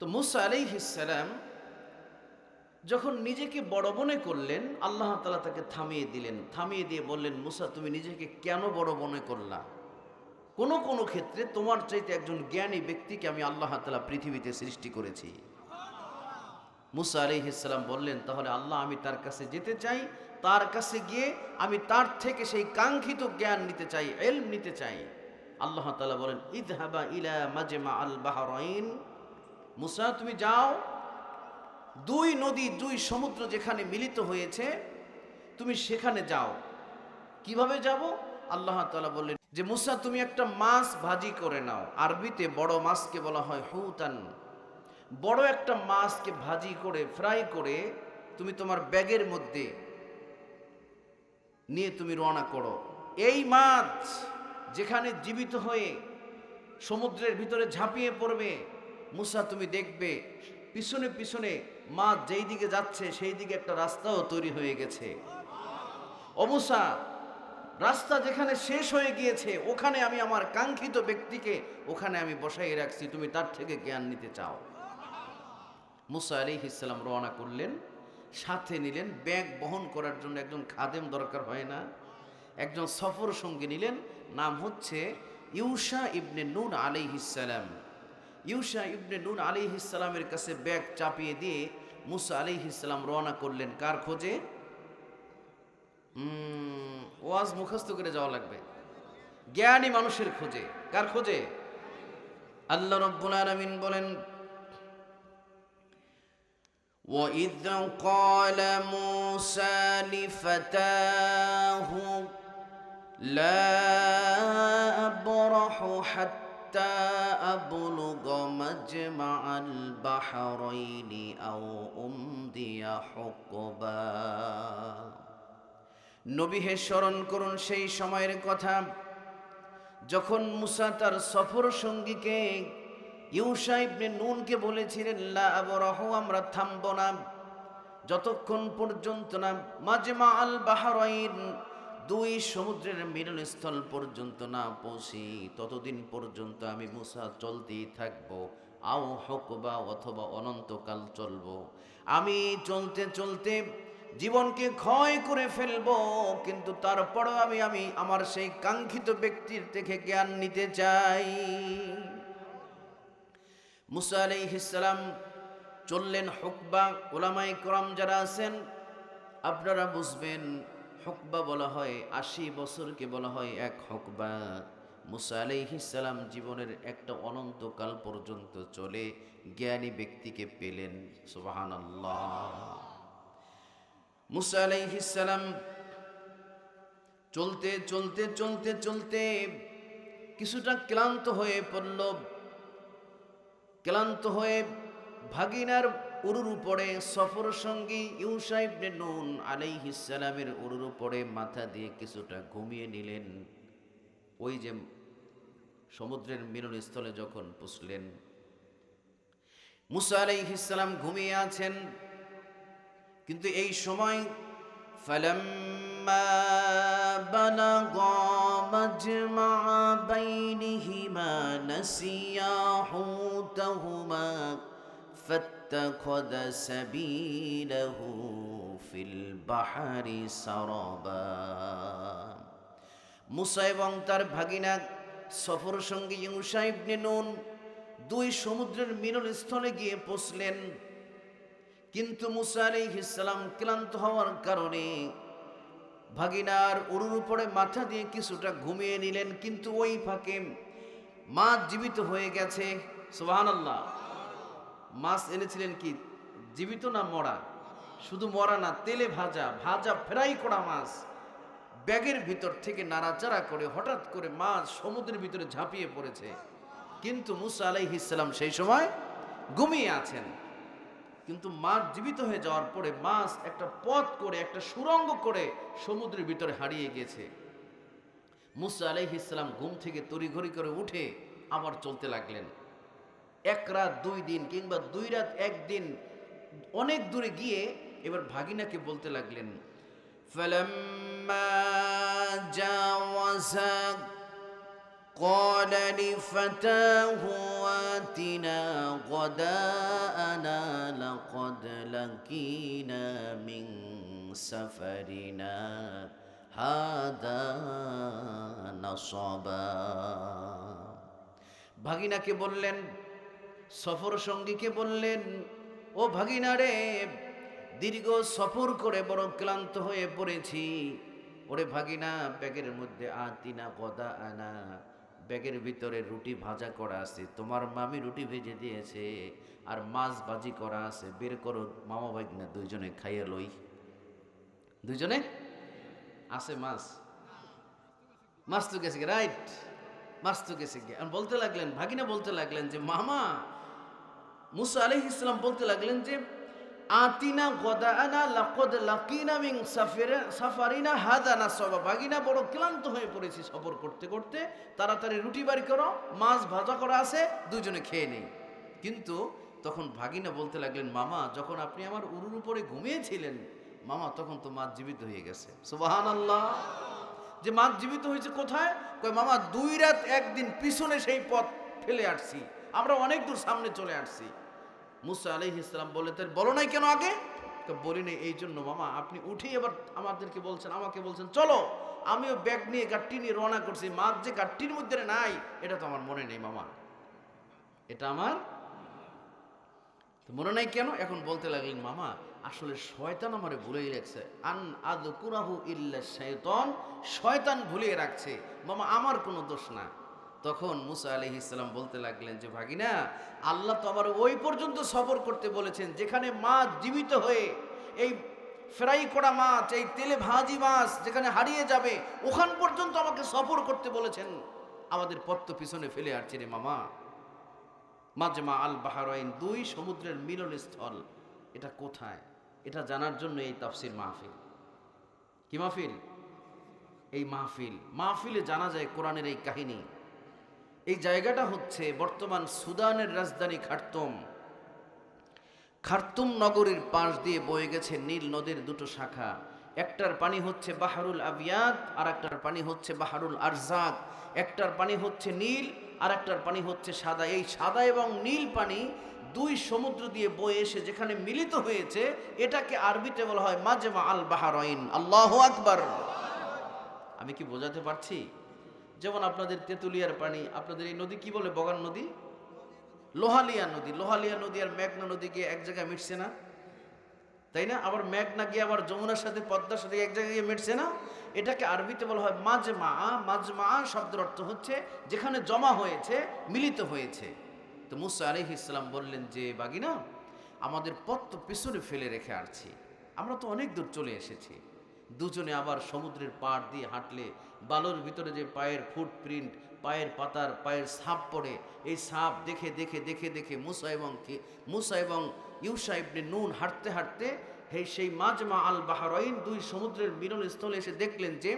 তো মুসা আলাইহিসালাম যখন নিজেকে বড় মনে করলেন, আল্লাহ তালা তাকে থামিয়ে দিলেন। থামিয়ে দিয়ে বললেন, মুসা, তুমি নিজেকে কেন বড় মনে করলা? কোনো কোনো ক্ষেত্রে তোমার চাইতে একজন জ্ঞানী ব্যক্তিকে আমি আল্লাহ তালা পৃথিবীতে সৃষ্টি করেছি। মুসা আলিহিসাল্লাম বললেন, তাহলে আল্লাহ, আমি তার কাছে যেতে চাই। তার কাছে গিয়ে আমি তার থেকে সেই কাঙ্ক্ষিত জ্ঞান নিতে চাই, এলম নিতে চাই। আল্লাহ তালা বলেন, ইদহাবা ইলা মাজেমা আল বাহরাইন। মুসা, তুমি যাও। দুই নদী, দুই সমুদ্র যেখানে মিলিত হয়েছে, তুমি সেখানে যাও। কীভাবে যাব? আল্লাহ তালা বললেন যে, মুসা, তুমি একটা মাছ ভাজি করে নাও। আরবিতে বড় মাছকে বলা হয় হুতান। বড় একটা মাছকে ভাজি করে, ফ্রাই করে তুমি তোমার ব্যাগের মধ্যে নিয়ে তুমি রওনা করো। এই মাছ যেখানে জীবিত হয়ে সমুদ্রের ভিতরে ঝাঁপিয়ে পড়বে মুসা, তুমি দেখবে পিছনে পিছনে মা যেই দিকে যাচ্ছে, সেই দিকে একটা রাস্তাও তৈরি হয়ে গেছে। অমুসা রাস্তা যেখানে শেষ হয়ে গিয়েছে, ওখানে আমি আমার কাঙ্ক্ষিত ব্যক্তিকে ওখানে আমি বসাই রাখছি, তুমি তার থেকে জ্ঞান নিতে চাও। মুসা আলি ইসলাম রওনা করলেন, সাথে নিলেন, ব্যাগ বহন করার জন্য একজন খাদেম দরকার হয় না। একজন সফর সঙ্গী নিলেন, নাম হচ্ছে ইউসা ইবনে নুন আলিহিসাল্লাম ইউসা ইবনে নুন আলিহিসাল্লামের কাছে ব্যাগ চাপিয়ে দিয়ে মুসা আলিহিসাল্লাম রওনা করলেন কার খোঁজে উম, ওয়াজ মুখস্থ করে যাওয়া লাগবে জ্ঞানী মানুষের খোঁজে কার খোঁজে আল্লাহ রব্বুল আলামিন বলেন وإذ قال موسى لفتاه لا أبرح حتى أبلغ مجمع البحرين أو أمضي حقبا নবী হে স্মরণ করুন সেই সময়ের কথা যখন মুসা তার সফর সঙ্গীকে ইউসা ইবনে নুনকে বলেছিলেন লা আবরাহু আমরা থামব না যতক্ষণ পর্যন্ত না মাজমা আল বাহারাইন দুই সমুদ্রের মিলনস্থল পর্যন্ত না পৌঁছি, ততদিন পর্যন্ত আমি মুসা চলতেই থাকব, আও হকবা অথবা অনন্তকাল চলবো। আমি চলতে চলতে জীবনকে ক্ষয় করে ফেলব, কিন্তু তারপরও আমি আমি আমার সেই কাঙ্ক্ষিত ব্যক্তির থেকে জ্ঞান নিতে চাই। মুসা আলি আলাইহিসালাম চললেন হুকবা ওলামাই করম যারা আছেন, আপনারা বুঝবেন হুকবা বলা হয়, আশি বছরকে বলা হয় এক হুকবা। মুসা আলাইহিসালাম জীবনের একটা অনন্তকাল পর্যন্ত চলে, জ্ঞানী ব্যক্তিকে পেলেন সুবাহান মুসা আলাইহিসালাম চলতে চলতে চলতে চলতে কিছুটা ক্লান্ত হয়ে পড়ল। ক্লান্ত হয়ে ভাগিনার উরুর উপরে সফর সঙ্গী ইউসা ইবনে নুন আলাইহিসালামের উরুর উপরে মাথা দিয়ে কিছুটা ঘুমিয়ে নিলেন ওই যে সমুদ্রের মিলনস্থলে যখন পুষলেন মুসা আলাইহিসালাম ঘুমিয়ে আছেন কিন্তু এই সময় فلما بلغا مجمع بينهما نسيا حوتهما فاتخذ سبيله في البحر سربا মুসা এবং তার ভাগিনা সফর সঙ্গী ইউসা ইবনে নুন দুই সমুদ্রের মিলনস্থলে গিয়ে পৌঁছলেন কিন্তু মুসা আলাইহিসালাম ক্লান্ত হওয়ার কারণে ভাগিনার উরুর উপরে মাথা দিয়ে কিছুটা ঘুমিয়ে নিলেন কিন্তু ওই ফাঁকে মাছ জীবিত হয়ে গেছে সোহান আল্লাহ মাছ এনেছিলেন কি? জীবিত না মরা? শুধু মরা না, তেলে ভাজা ভাজা ফ্রাই করা মাছ। ব্যাগের ভিতর থেকে নাড়াচাড়া করে হঠাৎ করে মাছ সমুদ্রের ভিতরে ঝাঁপিয়ে পড়েছে। কিন্তু মুসা আলাইহিসালাম সেই সময় ঘুমিয়ে আছেন। কিন্তু মাছ জীবিত হয়ে যাওয়ার পরে মাছ একটা পথ করে, একটা সুরঙ্গ করে সমুদ্রের ভিতরে হারিয়ে গেছে। মুসা আলাইহিসালাম ঘুম থেকে তড়িঘড়ি করে উঠে আবার চলতে লাগলেন। এক রাত দুই দিন কিংবা দুই রাত একদিন অনেক দূরে গিয়ে এবার ভাগিনাকে বলতে লাগলেন فلما جاوزا قال لفتاه واتنا غداءنا لقد لقينا من سفرنا هذا نصبا ভাগিনাকে বললেন সফর সঙ্গীকে বললেন, ও ভাগিনা রে, দীর্ঘ সফর করে বড় ক্লান্ত হয়ে পড়েছি। ওরে ভাগিনা, ব্যাগের মধ্যে আতিনা গদা আনা। ব্যাগের ভিতরে রুটি ভাজা করা আছে। তোমার মামি রুটি ভেজে দিয়েছে আর মাছ ভাজি করা আছে। বের করো, মামা ভাগিনা, দুইজনে খাইয়ে লই। দুইজনে? আছে মাছ। মাছ তো গেছে রাইট। মাছ তো গেছে গিয়ে। বলতে লাগলেন, ভাগিনা বলতে লাগলেন যে, মামা মুসা আলাইহিস ইসলাম বলতে লাগলেন যে, আতিনা গদানা লাকদ লাকিনা মিন সাফিরা, সাফারিনা হাদানা সবা ভাগিনা বড় ক্লান্ত হয়ে পড়েছি সফর করতে করতে। তাড়াতাড়ি রুটি বাড়ি করো, মাছ ভাজা করা আছে দুজনে খেয়ে নেই। কিন্তু তখন ভাগিনা বলতে লাগলেন, মামা, যখন আপনি আমার উরুর উপরে ঘুমিয়েছিলেন, মামা, তখন তো মাছ জীবিত হয়ে গেছে। সুবাহান আল্লাহ যে মাছ জীবিত হয়েছে কোথায়? কয়, মামা, দুই রাত একদিন পিছনে সেই পথ ফেলে আসছি। আমরা অনেক দূর সামনে চলে আসছি। মুসা আলহ ইসলাম বলে, তার বলো নাই কেন আগে? তো বলি নাই, এই জন্য মামা, আপনি উঠেই এবার আমাদেরকে বলছেন, আমাকে বলছেন, চলো, আমিও ব্যাগ নিয়ে গাট্টি নিয়ে রওনা করছি, মাছ যে গাট্টির মধ্যে নাই, এটা তো আমার মনে নেই মামা। এটা আমার তো মনে নাই কেন? এখন বলতে লাগলেন, মামা, আসলে শয়তান আমারে ভুলেই রাখছে। আন আদ কুরাহু ইল্লা শয়তান শয়তান ভুলিয়ে রাখছে। মামা, আমার কোনো দোষ না। তখন মুসা আলহ ইসলাম বলতে লাগলেন যে, ভাগিনা, আল্লাহ তো আমার ওই পর্যন্ত সফর করতে বলেছেন যেখানে মাছ জীবিত হয়ে, এই ফ্রাই করা মাছ, এই তেলে ভাজি মাছ যেখানে হারিয়ে যাবে, ওখান পর্যন্ত আমাকে সফর করতে বলেছেন। আমাদের পত্ত পিছনে ফেলে আসছে রে মামা। মাজমা আল বাহারাইন দুই সমুদ্রের মিলনস্থল এটা কোথায়? এটা জানার জন্য এই তাফসির মাহফিল। কি মাহফিল? এই মাহফিল। মাহফিলে জানা যায় কোরআনের এই কাহিনী। এই জায়গাটা হচ্ছে বর্তমান সুদানের রাজধানী খার্তুম। খার্তুম নগরীর পাশ দিয়ে বয়ে গেছে নীল নদীর দুটো শাখা। একটার পানি হচ্ছে বাহারুল আবিয়াদ আর একটার পানি হচ্ছে বাহারুল আরজাক একটার পানি হচ্ছে নীল আর একটার পানি হচ্ছে সাদা। এই সাদা এবং নীল পানি দুই সমুদ্র দিয়ে বয়ে এসে যেখানে মিলিত হয়েছে, এটাকে আরবিতে বলা হয় মাজমা আল বাহারাইন। আল্লাহ আকবার। আমি কি বোঝাতে পারছি? যেমন আপনাদের তেঁতুলিয়ার পানি, আপনাদের এই নদী কি বলে বগান নদী? লোহালিয়া নদী। লোহালিয়া নদী আর মেঘনা নদী গিয়ে এক জায়গায় মিটছে না। তাই না? আবার মেঘনা গিয়ে আবার যমুনার সাথে পদ্মার সাথে এক জায়গায় গিয়ে মিটছে না? এটাকে আরবিতে বলা হয় মাজমা। মাজমা শব্দের অর্থ হচ্ছে যেখানে জমা হয়েছে, মিলিত হয়েছে। তো মুসা আলহ ইসলাম বললেন যে, বাগিনা, আমাদের পথ তো পিছনে ফেলে রেখে আসছি। আমরা তো অনেক দূর চলে এসেছি। দুজনে আবার সমুদ্রের পাড় দিয়ে হাঁটলে বালুর ভিতরে যে পায়ের ফুটপ্রিন্ট পায়ের পাতার, পায়ের সাপ পড়ে, এই সাপ দেখে দেখে দেখে দেখে মুসা এবং মুসা এবং ইউসা ইবনে নুন হাঁটতে হাঁটতে হে সেই মাজমা আল বাহারাইন দুই সমুদ্রের মিলনস্থলে এসে দেখলেন যে,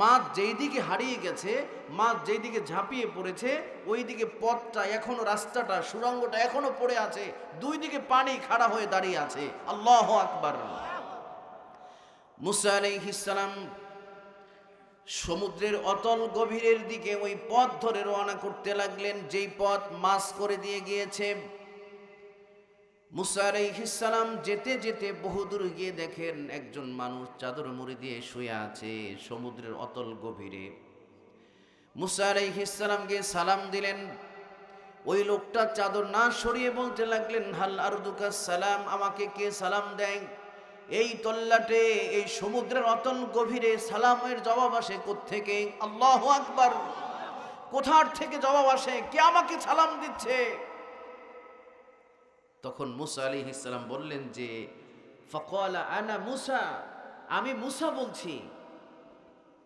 মাছ যেই দিকে হারিয়ে গেছে, মাছ যেই দিকে ঝাঁপিয়ে পড়েছে, ওই দিকে পথটা এখনও, রাস্তাটা, সুড়ঙ্গটা এখনও পড়ে আছে, দুই দিকে পানি খাড়া হয়ে দাঁড়িয়ে আছে। আল্লাহ আকবার। মুসা আলাইহিসসালাম সমুদ্রের অতল গভীরের দিকে ওই পথ ধরে রওনা করতে লাগলেন, যেই পথ মাস করে দিয়ে গিয়েছে। মুসা আলাইহিসসালাম যেতে যেতে বহুদূর গিয়ে দেখেন একজন মানুষ চাদর মুড়ি দিয়ে শুয়ে আছে সমুদ্রের অতল গভীরে। মুসা আলাইহিসসালাম গিয়ে সালাম দিলেন। ওই লোকটা চাদর না সরিয়ে বলতে লাগলেন, হাল সালাম, আমাকে কে সালাম দেয়? এই তল্লাটে, এই সমুদ্রের অতল গভীরে সালামের জবাব আসে থেকে আল্লাহ আকবার। কোথার থেকে জবাব আসে? কে আমাকে সালাম দিচ্ছে? তখন মুসা আলী ইসলাম বললেন যে, ফকলা আনা মুসা, আমি মুসা বলছি।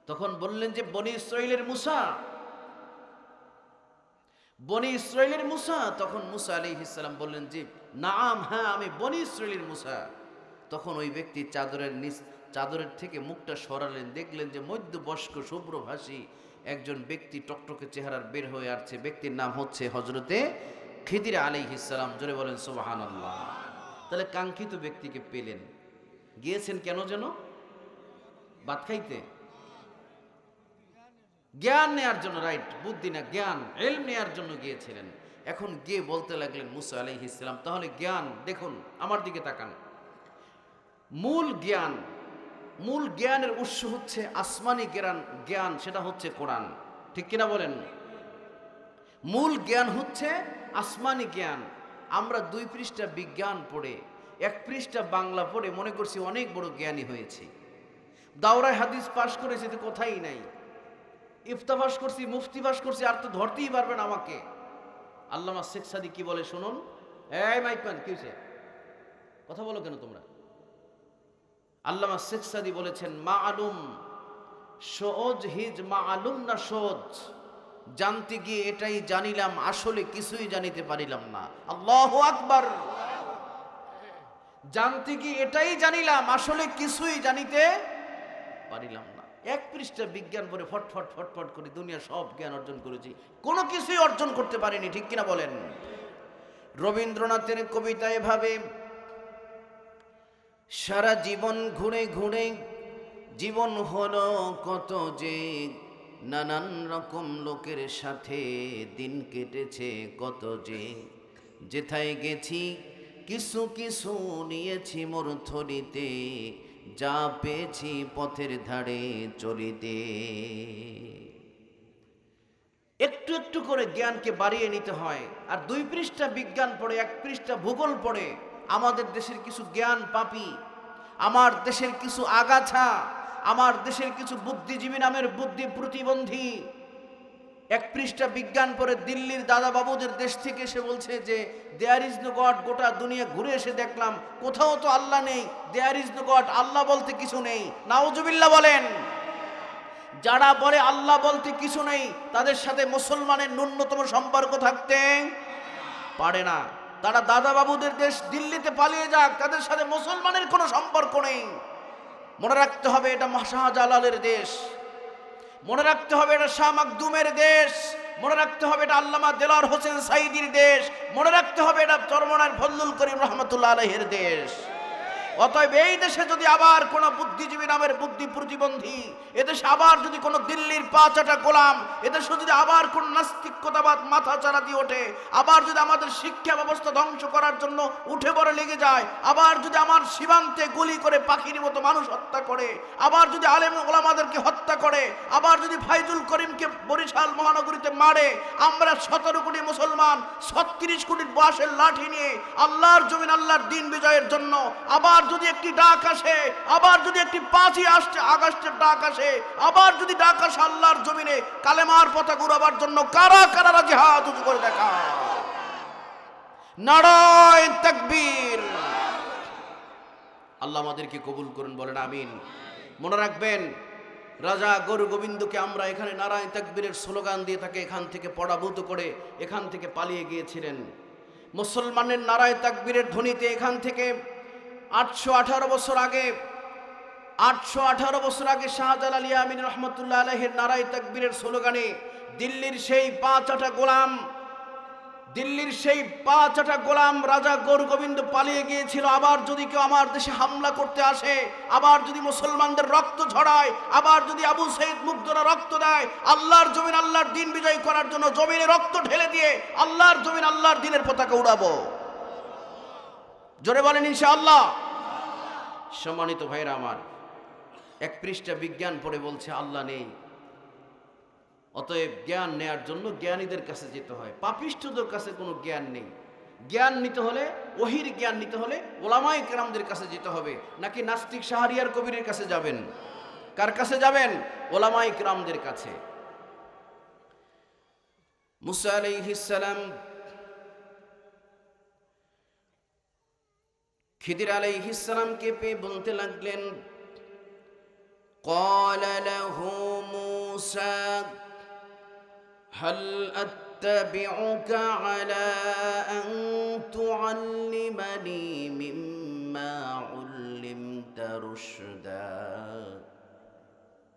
তখন বললেন যে, বনি ইসরাইলের মুসা। বনি ইসরাইলের মুসা? তখন মুসা আলী ইসলাম বললেন যে, নাম হ্যাঁ আমি বনি ইসরাইলের মুসা। তখন ওই ব্যক্তি চাদরের নিচ, চাদরের থেকে মুখটা সরালেন, দেখলেন যে মধ্যবয়স্ক শুভ্রভাষী একজন ব্যক্তি টকটকে চেহারার বের হয়ে আসছে। ব্যক্তির নাম হচ্ছে হজরতে খিদির আলী ইসলাম জোরে বলেন সুবাহান আল্লাহ তাহলে কাঙ্ক্ষিত ব্যক্তিকে পেলেন। গিয়েছেন কেন যেন? ভাত খাইতে? জ্ঞান নেয়ার জন্য, রাইট, বুদ্ধি না, জ্ঞান, এলম নেয়ার জন্য গিয়েছিলেন। এখন গিয়ে বলতে লাগলেন মুসা আলাইহিস ইসলাম তাহলে জ্ঞান, দেখুন, আমার দিকে তাকান। মূল জ্ঞান, মূল জ্ঞানের উৎস হচ্ছে আসমানি জ্ঞান জ্ঞান সেটা হচ্ছে কোরআন। ঠিক কিনা বলেন? মূল জ্ঞান হচ্ছে আসমানি জ্ঞান। আমরা দুই পৃষ্ঠা বিজ্ঞান পড়ে, এক পৃষ্ঠা বাংলা পড়ে মনে করছি অনেক বড় জ্ঞানী হয়েছি। দাওরায় হাদিস পাশ করেছি তো কোথাই নাই। ইফতাবাস করছি, মুফতি বাস করছি, আর তো ধরতেই পারবেন আমাকে। আল্লামা শেখ সাদি কি বলে শুনুন? এই মাইকম্যান কি হয়েছে কথা বলো কেন তোমরা? আল্লামা শেখ সাদি বলেছেন মা আলুম সহজ হিজ মা আলুম না সহজ? জানতে গিয়ে এটাই জানিলাম, আসলে কিছুই জানিতে পারিলাম না। আল্লাহ আকবার। জানতে গিয়ে এটাই জানিলাম, আসলে কিছুই জানিতে পারিলাম না। এক পৃষ্ঠা বিজ্ঞান পড়ে ফটফট ফটফট করে দুনিয়া সব জ্ঞান অর্জন করেছি। কোনো কিছুই অর্জন করতে পারিনি, ঠিক কিনা বলেন? রবীন্দ্রনাথের কবিতা এভাবে সারা জীবন ঘুরে ঘুরে জীবন হলো কত যে নানান রকম লোকের সাথে দিন কেটেছে কত যে। যেথায় গেছি, কিছু কিছু নিয়েছি মোর থলিতে, যা পেয়েছি পথের ধারে চলিতে। একটু একটু করে জ্ঞানকে বাড়িয়ে নিতে হয়, আর দুই পৃষ্ঠা বিজ্ঞান পড়ে, এক পৃষ্ঠা ভূগোল পড়ে। আমাদের দেশের কিছু জ্ঞান পাপি, আমার দেশের কিছু আগাছা, আমার দেশের কিছু বুদ্ধিজীবী নামের বুদ্ধি প্রতিবন্ধী। এক পৃষ্ঠা বিজ্ঞান পড়ে দিল্লির দাদা বাবুদের দেশ থেকে এসে বলছে যে দেয়ার ইজ নো গড গোটা দুনিয়া ঘুরে এসে দেখলাম, কোথাও তো আল্লাহ নেই দেয়ার ইজ নো গড আল্লাহ বলতে কিছু নেই। নাওজুবিল্লাহ বলেন, যারা বলে আল্লাহ বলতে কিছু নেই, তাদের সাথে মুসলমানের ন্যূনতম সম্পর্ক থাকতে পারে না। তারা দাদা বাবুদের দেশ দিল্লিতে পালিয়ে যাক, তাদের সাথে মুসলমানের কোনো সম্পর্ক নেই। মনে রাখতে হবে এটা শাহজালালের দেশ। মনে রাখতে হবে এটা শাহ মাকদুমের দেশ। মনে রাখতে হবে এটা আল্লামা দেলার হোসেন সাইদির দেশ। মনে রাখতে হবে এটা চরমনার ফজলুল করিম রহমতুল্লাহ আলহের দেশ। অতএব এই দেশে যদি আবার কোনো বুদ্ধিজীবী নামের বুদ্ধি প্রতিবন্ধী, এদেশে আবার যদি কোনো দিল্লির পাঁচাটা গোলাম, এদেশে যদি আবার কোন নাস্তিকতাবাদ মাথা চারা দিয়ে ওঠে, আবার যদি আমাদের শিক্ষা ব্যবস্থা ধ্বংস করার জন্য উঠে পড়ে লেগে যায়, আবার যদি আমার সীমান্তে গুলি করে পাখির মতো মানুষ হত্যা করে, আবার যদি আলেম ওলামাদেরকে হত্যা করে, আবার যদি ফাইজুল করিমকে বরিশাল মহানগরীতে মারে, আমরা সতেরো কোটি মুসলমান, ছত্রিশ কোটির বাসের লাঠি নিয়ে আল্লাহর জমিন, আল্লাহর দিন বিজয়ের জন্য আবার যদি একটি ডাক আসে, আবার যদি একটি পাঁচই আসছে, আগস্টের ডাক আসে, আবার যদি ডাক আসে আল্লাহর জমিনে, কালেমার পথা ঘুরাবার জন্য কারা কারা রাজি? হাত উঁচু করে দেখা। নারায় তাকবীর। আল্লাহ আমাদেরকে কবুল করুন, বলেন আমিন। মনে রাখবেন, রাজা গরু গোবিন্দকে আমরা এখানে নারায়ণ তাকবীরের স্লোগান দিয়ে তাকে এখান থেকে পরাভূত করে এখান থেকে পালিয়ে গিয়েছিলেন। মুসলমানের নারায় তাকবীরের ধ্বনিতে এখান থেকে আটশো আঠারো বছর আগে, আটশো আঠারো বছর আগে শাহজাল আলী আমিন রহমতুল্লাহ আলহের নারায় তাকবীরের স্লোগানে, দিল্লির সেই পাঁচ আটা গোলাম, দিল্লির সেই পাঁচটা গোলাম রাজা গৌর গোবিন্দ পালিয়ে গিয়েছিল। আবার যদি কেউ আমার দেশে হামলা করতে আসে, আবার যদি মুসলমানদের রক্ত ঝরায়, আবার যদি আবু সৈদ মুগ্ধরা রক্ত দেয়, আল্লাহর জমিন আল্লাহর দিন বিজয় করার জন্য জমিনে রক্ত ঢেলে দিয়ে আল্লাহর জমিন আল্লাহর দিনের পতাকা উড়াবো। জোরে বলেন ইনশাআল্লাহ। সম্মানিত ভাইরা আমার, এক পৃষ্ঠা বিজ্ঞান পড়ে বলছে, আল্লাহ নেই। অতএব জ্ঞান নেয়ার জন্য জ্ঞানীদের কাছে যেতে হয়। পাপিষ্ঠদের কাছে কোনো জ্ঞান নেই। জ্ঞান নিতে হলে, ওহির জ্ঞান নিতে হলে ওলামাই কেরামদের কাছে যেতে হবে। নাকি নাস্তিক শাহরিয়ার কবিরের কাছে যাবেন? কার কাছে যাবেন? ওলামাই কেরামদের কাছে। মুসা আলাইহিসালাম খিদির আলাইহিসালামকে পেয়ে বলতে লাগলেন قال له موسى هل أتبعك على أن تعلمني مما علمت رشدا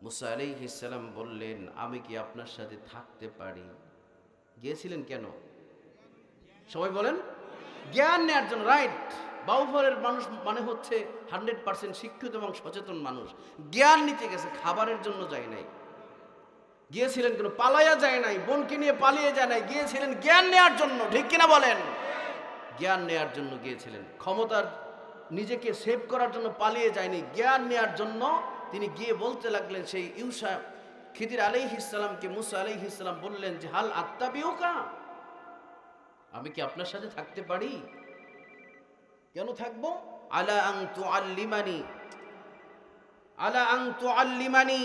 মুসা আলাইহিস সালাম বললেন আমি কি আপনার সাথে থাকতে পারি গিয়েছিলেন কেন সবাই বলেন জ্ঞান নেওয়ার জন্য রাইট বাউফলের মানুষ মানে হচ্ছে হান্ড্রেড পার্সেন্ট শিক্ষিত এবং সচেতন মানুষ। জ্ঞান নিতে গেছে, খাবারের জন্য যায় নাই। গিয়েছিলেন কেন? পালাইয়া যায় নাই, বোনকে নিয়ে পালিয়ে যায় নাই, গিয়েছিলেন জ্ঞান নেয়ার জন্য, ঠিক কিনা বলেন? জ্ঞান নেয়ার জন্য গিয়েছিলেন। ক্ষমতার নিজেকে সেভ করার জন্য পালিয়ে যায়নি, জ্ঞান নেয়ার জন্য তিনি গিয়ে বলতে লাগলেন, সেই ইউসা খিদির আলাইহ ইসলামকে মুসা আলাইহ ইসলাম বললেন যে, হাল আত্মা বিউকা আমি কি আপনার সাথে থাকতে পারি? কেন থাকব? আলা আং তু আল্লিমানি আলা আং তু আল্লিমানি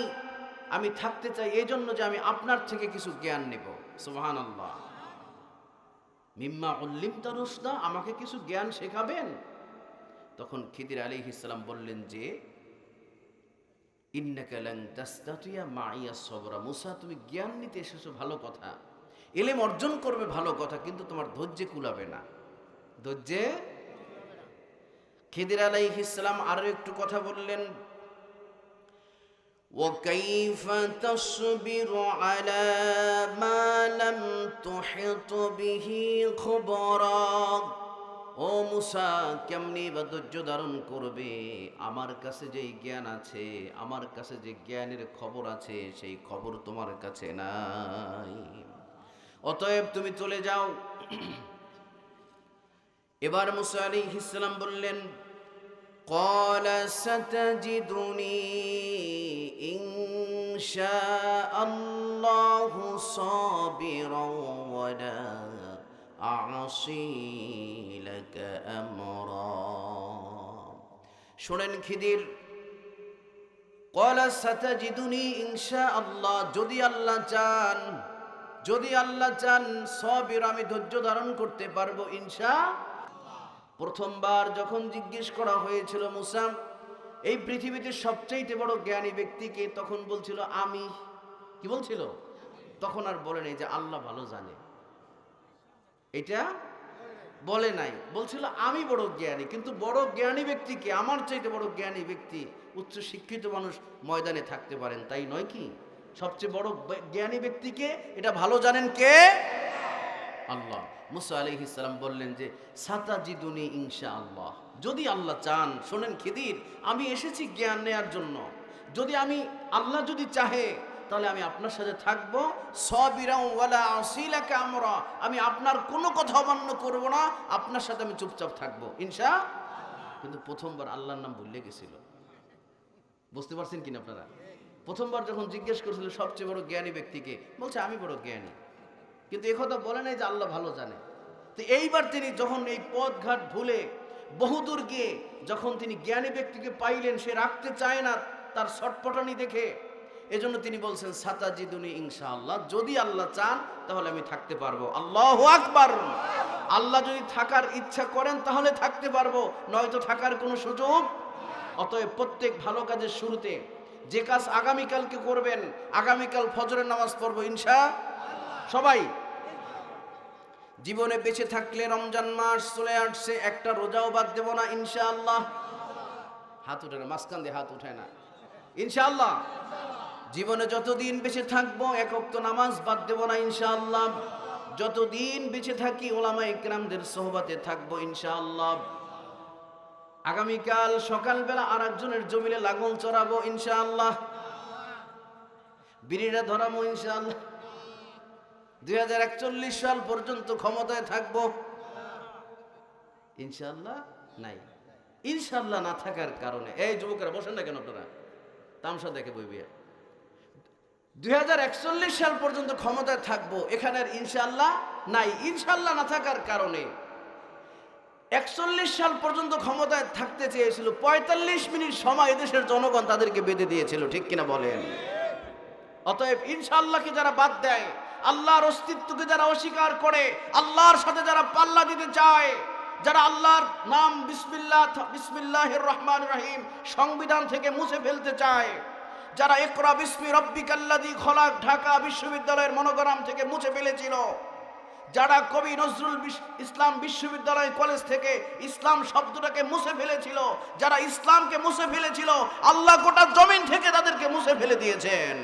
আমি থাকতে চাই এই জন্য যে আমি আপনার থেকে কিছু জ্ঞান নেব। সুবহান আল্লাহ মিম্মা উল্লিম তারুসদা আমাকে কিছু জ্ঞান শেখাবেন? তখন খিদির আলী ইসলাম বললেন যে মুসা, তুমি জ্ঞান নিতে এসেছ, ভালো কথা। এলেম অর্জন করবে, ভালো কথা, কিন্তু তোমার ধৈর্যে কুলাবে না। ধৈর্যে খিদির আলাইহ ইসলাম আরো একটু কথা বললেন وكيف تصبر على ما لم تحط به خبرا ও মুসা কেমনি বা ধৈর্য ধারণ করবে আমার কাছে যেই জ্ঞান আছে আমার কাছে যে জ্ঞানের খবর আছে সেই খবর তোমার কাছে নাই অতএব তুমি চলে যাও এবার মুসা আলী ইসলাম বললেন قال ستجدني إن شاء الله صابرا ولا أعصي لك أمرا শোনেন খিদির কলা সাতাজিদুনি ইনশা আল্লাহ যদি আল্লাহ চান যদি আল্লাহ চান সবির আমি ধৈর্য ধারণ করতে পারবো ইনশা প্রথমবার যখন জিজ্ঞেস করা হয়েছিল মুসা এই পৃথিবীতে সবচাইতে বড় জ্ঞানী ব্যক্তিকে তখন বলছিল, আমি। কি বলছিল? তখন আর বলে নাই যে আল্লাহ ভালো জানে। এটা বলে নাই। বলছিল, আমি বড় জ্ঞানী, কিন্তু বড় জ্ঞানী ব্যক্তিকে আমার চাইতে বড় জ্ঞানী ব্যক্তি উচ্চ শিক্ষিত মানুষ ময়দানে থাকতে পারেন, তাই নয় কি? সবচেয়ে বড় জ্ঞানী ব্যক্তিকে এটা ভালো জানেন কে? আল্লাহ। মুসা আলাইহিস সালাম বললেন যে, সাতাজিদুনি ইনশা আল্লাহ যদি আল্লাহ চান, শোনেন খিদির, আমি এসেছি জ্ঞান নেয়ার জন্য। যদি আমি, আল্লাহ যদি চাহে, তাহলে আমি আপনার সাথে থাকব। আমরা। আমি আপনার কোনো কথা অমান্য করব না, আপনার সাথে আমি চুপচাপ থাকব। ইনশা, কিন্তু প্রথমবার আল্লাহর নাম ভুলে গেছিল। বুঝতে পারছেন কিনা আপনারা? প্রথমবার যখন জিজ্ঞেস করছিল সবচেয়ে বড় জ্ঞানী ব্যক্তিকে, বলছে, আমি বড় জ্ঞানী। কিন্তু একথা বলে নাই যে আল্লাহ ভালো জানে। তো এইবার তিনি যখন এই পথঘাট ভুলে বহুদূর গিয়ে যখন তিনি জ্ঞানী ব্যক্তিকে পাইলেন, সে রাখতে চায় না তার ছটপটানি দেখে, এজন্য তিনি বলছেন, সাতাজিদুনি ইনশাআল্লাহ, যদি আল্লাহ চান, তাহলে আমি থাকতে পারব। আল্লাহ আকবার! আল্লাহ যদি থাকার ইচ্ছা করেন, তাহলে থাকতে পারব, নয়তো থাকার কোনো সুযোগ? অতএব প্রত্যেক ভালো কাজের শুরুতে যে কাজ আগামীকালকে করবেন, আগামীকাল ফজরের নামাজ পড়ব ইনশা সবাই জীবনে বেঁচে থাকলে রমজান মাস চলে আসছে, একটা রোজাও বাদ দেব না, ইনশাআল্লাহ। হাত উঠে না, মাঝখান দিয়ে হাত উঠে না। ইনশাআল্লাহ। জীবনে যতদিন বেঁচে থাকব একক তো নামাজ বাদ দেব না, ইনশাআল্লাহ। যতদিন বেঁচে থাকি, ওলামা ইকরামদের সোহবাতে থাকব, ইনশাআল্লাহ। আগামীকাল সকালবেলা আর একজনের জমিলে লাঙল চড়াবো, ইনশাআল্লাহ। বিড়িটা ধরাবো, ইনশাআল্লাহ। দুই সাল পর্যন্ত ক্ষমতায় থাকব। ইনশাল্লাহ নাই। ইনশাল্লাহ না থাকার কারণে এই যুবকেরা, বসেন না কেন আপনারা? তামসা দেখে বই বইবি দুই সাল পর্যন্ত ক্ষমতায় থাকব, এখানের ইনশাল্লাহ নাই। ইনশাল্লাহ না থাকার কারণে একচল্লিশ সাল পর্যন্ত ক্ষমতায় থাকতে চেয়েছিল, পঁয়তাল্লিশ মিনিট সময় এদেশের জনগণ তাদেরকে বেঁধে দিয়েছিল, ঠিক কিনা বলেন? অতএব ইনশাল্লাহকে যারা বাদ দেয় আল্লাহর অস্তিত্বকে যারা অস্বীকার করে, আল্লাহর সাথে যারা পাল্লা দিতে চায়, যারা আল্লাহর নাম বিসমিল্লাহ, বিসমিল্লাহির রহমান রহিম সংবিধান থেকে মুছে ফেলতে চায়, যারা একরা বিসমি রব্বিকাল্লাদি খলাক ঢাকা বিশ্ববিদ্যালয়ের মনোগ্রাম থেকে মুছে ফেলেছিল, যারা কবি নজরুল ইসলাম বিশ্ববিদ্যালয় কলেজ থেকে ইসলাম শব্দটাকে মুছে ফেলেছিল, যারা ইসলামকে মুছে ফেলেছিল, আল্লাহ গোটা জমিন থেকে তাদেরকে মুছে ফেলে দিয়েছেন।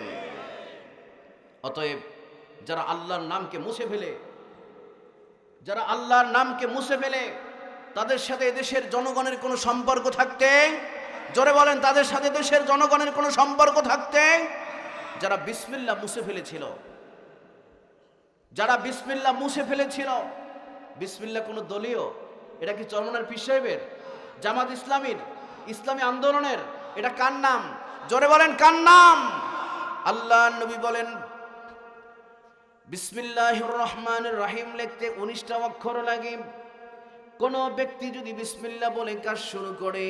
অতএব যারা আল্লাহর নামকে মুছে ফেলে, যারা আল্লাহর নামকে মুছে ফেলে, তাদের সাথে দেশের জনগণের কোনো সম্পর্ক থাকতে, জোরে বলেন, তাদের সাথে দেশের জনগণের কোনো সম্পর্ক থাকতে, যারা বিসমিল্লা মুছে ফেলেছিল, যারা বিসমিল্লা মুছে ফেলেছিল বিসমিল্লা কোনো দলীয়, এটা কি চরমনার পীর সাহেবের? জামাত ইসলামীর, ইসলামী আন্দোলনের, এটা কার নাম? জোরে বলেন, কার নাম? আল্লাহ নবী বলেন বিসমিল্লাহ রহমান রাহিম লিখতে উনিশটা অক্ষর লাগে। কোন ব্যক্তি যদি বিসমিল্লা বলে কাজ শুরু করে,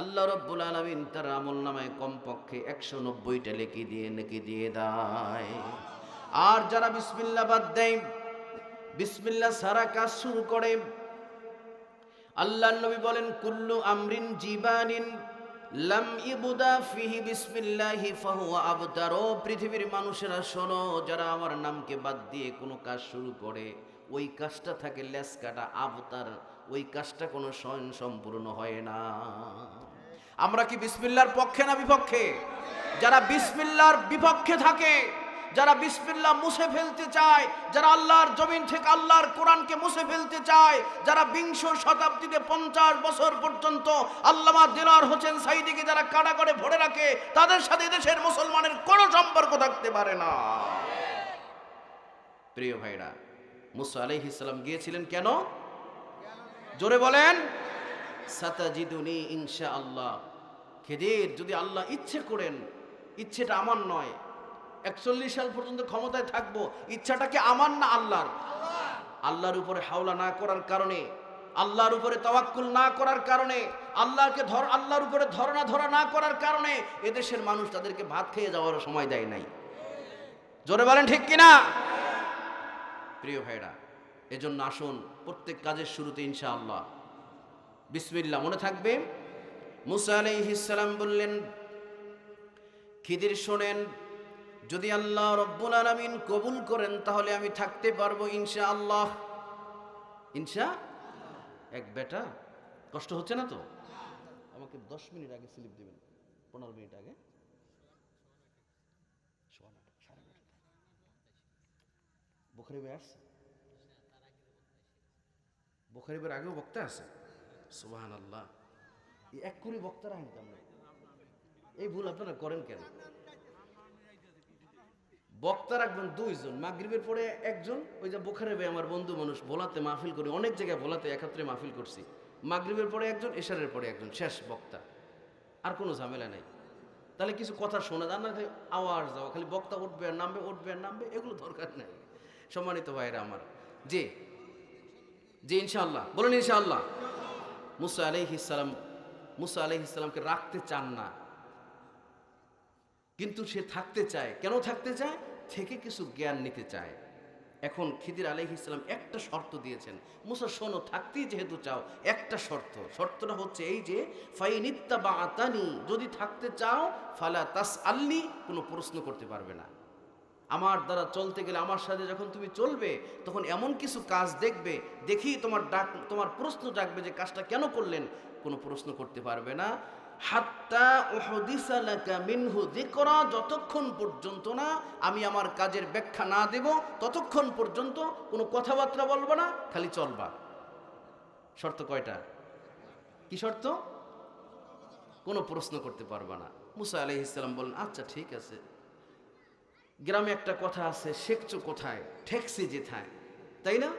আল্লাহ রব্বুল আলমিন তার আমল নামায় কমপক্ষে একশো নব্বইটা লেখি দিয়ে নেকি দিয়ে দেয়। আর যারা বিসমিল্লা বাদ দেয়, বিসমিল্লা সারা কাজ শুরু করে। আল্লাহ নবী বলেন, কুল্লু আমরিন জীবানিন লাম ইবুদা ফিহি বিসমিল্লাহি ফাহুয়া আবতার ও পৃথিবীর মানুষেরা শোনো, যারা আমার নামকে বাদ দিয়ে কোনো কাজ শুরু করে, ওই কাজটা থাকে লেস কাটা আবতার। ওই কাজটা কোনো স্বয়ং সম্পূর্ণ হয় না। আমরা কি বিসমিল্লার পক্ষে না বিপক্ষে? যারা বিসমিল্লার বিপক্ষে থাকে যারা বিসমিল্লাহ মুছে ফেলতে চায়, যারা আল্লাহর জমিন থেকে আল্লাহর কোরআনকে মুছে ফেলতে চায়, যারা বিংশ শতাব্দীতে পঞ্চাশ বছর পর্যন্ত আল্লামা দিলার হোসেন সাইদিকে যারা কাটা করে ভরে রাখে, তাদের সাথে দেশের মুসলমানের কোনো সম্পর্ক থাকতে পারে না। প্রিয় ভাইরা, মুসা আলাইহিস সালাম গিয়েছিলেন কেন? জোরে বলেন। সাতাজিদুনি ইনশা আল্লাহ খেদের যদি আল্লাহ ইচ্ছে করেন, ইচ্ছেটা আমার নয় একচল্লিশ সাল পর্যন্ত ক্ষমতায় থাকব ইচ্ছাটা কি আমার না আল্লাহর? আল্লাহর উপরে হাওলা না করার কারণে, আল্লাহর উপরে তাওয়াক্কুল না করার কারণে, আল্লাহকে ধর, আল্লাহর উপরে ধরনা ধরা না করার কারণে এদেশের মানুষ তাদেরকে ভাত খেয়ে যাওয়ার সময় দেয় নাই। জোরে বলেন ঠিক কিনা? প্রিয় ভাইরা এজন্য আসুন প্রত্যেক কাজের শুরুতে ইনশাআল্লাহ। বিসমিল্লাহ, মনে থাকবে? মুসা আলাইহিসসালাম বললেন, খিদির শোনেন যদি আল্লাহ রব্বুল আলামিন কবুল করেন, তাহলে আমি থাকতে পারব ইনশা আল্লাহ ইনশা? এক বেটা, কষ্ট হচ্ছে না তো? আমাকে দশ মিনিট আগে স্লিপ দেবেন, পনেরো মিনিট আগে। বুখারি ভাই আসছে বুখারি আগেও বক্তা আছে? সুবাহান আল্লাহ এক কুড়ি বক্তা রাখেন কেন এই ভুল আপনারা করেন কেন? বক্তা রাখবেন দুইজন, মাগরিবের পরে একজন, ওই যে বোখারে ভাই আমার বন্ধু মানুষ, ভোলাতে মাহফিল করি, অনেক জায়গায় ভোলাতে একাত্রে মাহফিল করছি। মাগরিবের পরে একজন, এশারের পরে একজন, শেষ বক্তা। আর কোনো ঝামেলা নেই। তাহলে কিছু কথা শোনা যান না আওয়াজ দেওয়া, খালি বক্তা উঠবে আর নামবে, উঠবে আর নামবে, এগুলো দরকার নেই। সম্মানিত ভাইরা আমার। জি। জি, ইনশাআল্লাহ। বলেন ইনশাআল্লাহ। মুসা আলাইহিসালাম মুসা আলাইহিসালামকে রাখতে চান না। কিন্তু সে থাকতে চায়। কেন থাকতে চায়? থেকে কিছু জ্ঞান নিতে চায়। এখন খিদির আলাইহিস ইসলাম একটা শর্ত দিয়েছেন। মুসা, শোনো, থাকতেই যেহেতু চাও, একটা শর্ত। শর্তটা হচ্ছে এই যে ফাইনিত্তা বা আতানি যদি থাকতে চাও, ফালা তাস আল্লি কোনো প্রশ্ন করতে পারবে না। আমার দ্বারা চলতে গেলে, আমার সাথে যখন তুমি চলবে, তখন এমন কিছু কাজ দেখবে, দেখি তোমার ডাক, তোমার প্রশ্ন ডাকবে যে কাজটা কেন করলেন, কোনো প্রশ্ন করতে পারবে না। হাত্তা ওহদিসালাকা মিনহু যিকরা, যতক্ষণ পর্যন্ত না আমি আমার কাজের ব্যাখ্যা না দেব, ততক্ষণ পর্যন্ত কোনো কথাবার্তা বলব না, খালি চলবা। শর্ত কয়টা? কি শর্ত? কোনো প্রশ্ন করতে পারবা না। মুসা আলি ইসলাম বললেন আচ্ছা ঠিক আছে। গ্রামে একটা কথা আছে, শেখছো কোথায়? ঠেকছি যেথায়। তাই না?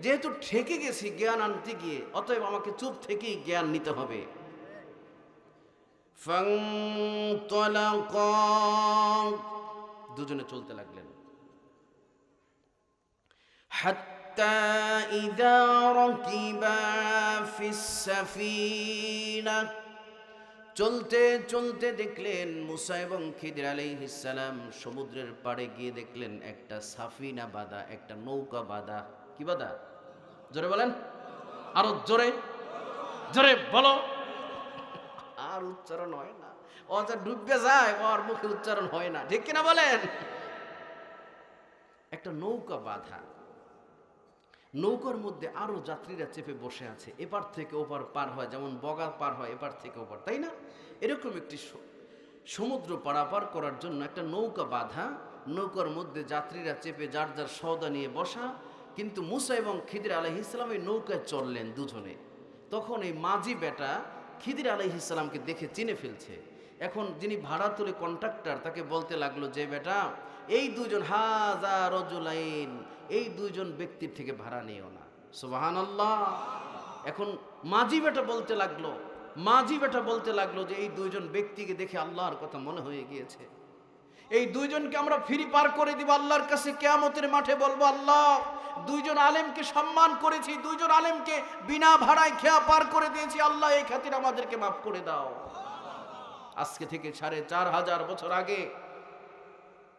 যেহেতু ঠেকে গেছি জ্ঞান আনতে গিয়ে, অতএব আমাকে চুপ থেকেই জ্ঞান নিতে হবে। দুজনে চলতে লাগলেন حتى إذا ركبا في السفينة চলতে চলতে দেখলেন মুসা এবং খিদির আলাইহিসালাম সমুদ্রের পাড়ে গিয়ে দেখলেন একটা সাফিনা বাদা একটা নৌকা বাদা কি বাদা জোরে বলেন আরো জোরে জোরে বলো আর উচ্চারণ হয় না। ও যা ডুববে যায় ওর মুখে উচ্চারণ হয় না। ঠিক কিনা বলেন? একটা নৌকা বাঁধা। নৌকার মধ্যে আরও যাত্রীরা চেপে বসে আছে। এপার থেকে ওপার পার হয়, যেমন বগা পার হয়, এপার থেকে ওপার, তাই না? এরকম একটি সমুদ্র পারাপার করার জন্য একটা নৌকা বাঁধা। নৌকার মধ্যে যাত্রীরা চেপে যার যার সওদা নিয়ে বসা। কিন্তু মুসা এবং খিদির আলহ ইসলাম এই নৌকায় চললেন দুজনে। তখন এই মাঝি বেটা খিদির আলহ ইসলামকে দেখে চিনে ফেলছে। এখন যিনি ভাড়া তুলে কন্ট্রাক্টর, তাকে বলতে লাগল, যে বেটা, এই দুজন হাজা রজুলাইন, এই দুইজন ব্যক্তির থেকে ভাড়া নিও না। সুবাহান এখন মাঝি বেটা বলতে লাগল, মাঝি বেটা বলতে লাগল যে, এই দুইজন ব্যক্তিকে দেখে আল্লাহর কথা মনে হয়ে গিয়েছে। এই দুইজনকে আমরা ফ্রি পার করে দিব, আল্লাহর কাছে কেয়ামতের মাঠে বলব, আল্লাহ দুইজন আলেমকে সম্মান করেছি, দুইজন আলেমকে বিনা ভাড়ায় খেয়া পার করে দিয়েছি। আল্লাহ এই খাতির আমাদেরকে মাফ করে দাও। আজকে থেকে সাড়ে চার হাজার বছর আগে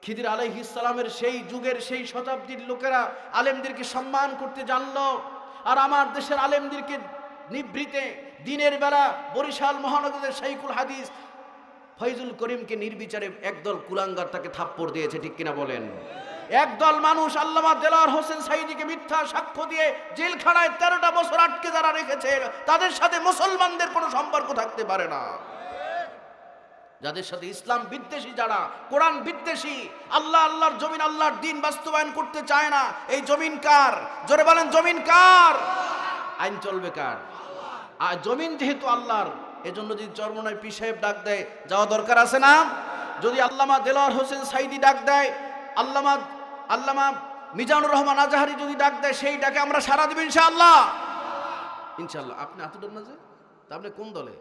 খিদির আলাইহিসালামের সেই যুগের সেই শতাব্দীর লোকেরা আলেমদেরকে সম্মান করতে জানলো আর আমার দেশের আলেমদেরকে নিবৃতে দিনের বেলা বরিশাল মহানগরের শাইকুল হাদিস ফৈজুল করিমকে নির্বিচারে একদল কুলাঙ্গার তাকে থাপ্পড় দিয়েছে, ঠিক কিনা বলেন? একদল মানুষ আল্লামা দেলার হোসেন সাইদিকে মিথ্যা সাক্ষ্য দিয়ে জেলখানায় তেরোটা বছর আটকে যারা রেখেছে, তাদের সাথে মুসলমানদের কোনো সম্পর্ক থাকতে পারে না। যাদের সাথে ইসলাম বিদ্বেষী যারা, কোরআন বিদ্বেষী, আল্লাহ আল্লাহর জমিন, আল্লাহর দিন বাস্তবায়ন করতে চায় না। এই জমিন কার? জোরে বলেন, জমিন কার? আইন চলবে কার? আর জমিন যেহেতু আল্লাহর, এজন্য যদি চরমনায় পি সাহেব ডাক দেয়, যাওয়া দরকার আছে না? যদি আল্লামা দেলোয়ার হোসেন সাইদি ডাক দেয়, আল্লামা আল্লামা মিজানুর রহমান আজাহারি যদি ডাক দেয়, সেই ডাকে আমরা সারা দেব ইনশাআল্লাহ। ইনশাআল্লাহ। আপনি না যে তা আপনি কোন দলে?